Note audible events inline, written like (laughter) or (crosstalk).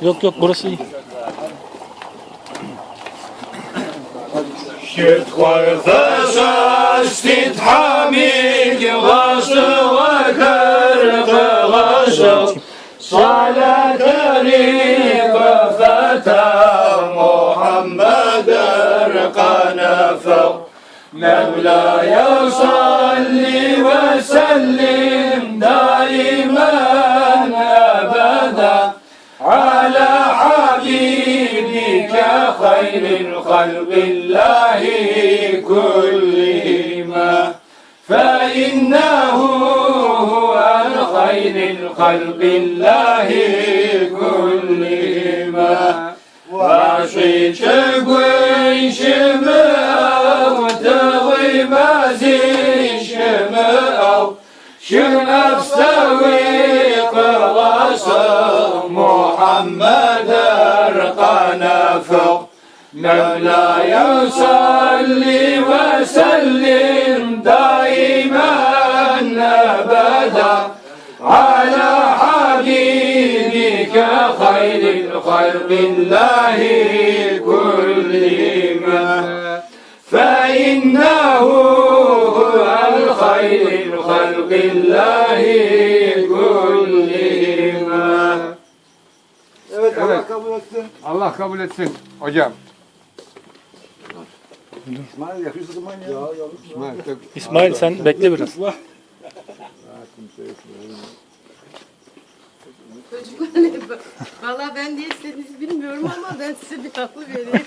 Yok yok burası iyi. شد خرفش تتحميك غاش خير خلق الله كلهما فإنه هو خير خلق الله كلهما. وعشي شقوي شماء وتغي مازي شماء شماء سوي قراصة محمد القاسم Mevla'ya salli ve sellim daimen ebeda ala habibike hayril halkillahi kullime fe innehu huvel hayril halkillahi kullime Evet, evet. Allah kabul etsin. Allah kabul etsin hocam. İsmail yakışıklı zaman ya. Ya yavrum. İsmail, İsmail sen bekle biraz. Çocuklar Valla ben ne istediğinizi bilmiyorum ama ben size bir aklı vereyim. (laughs)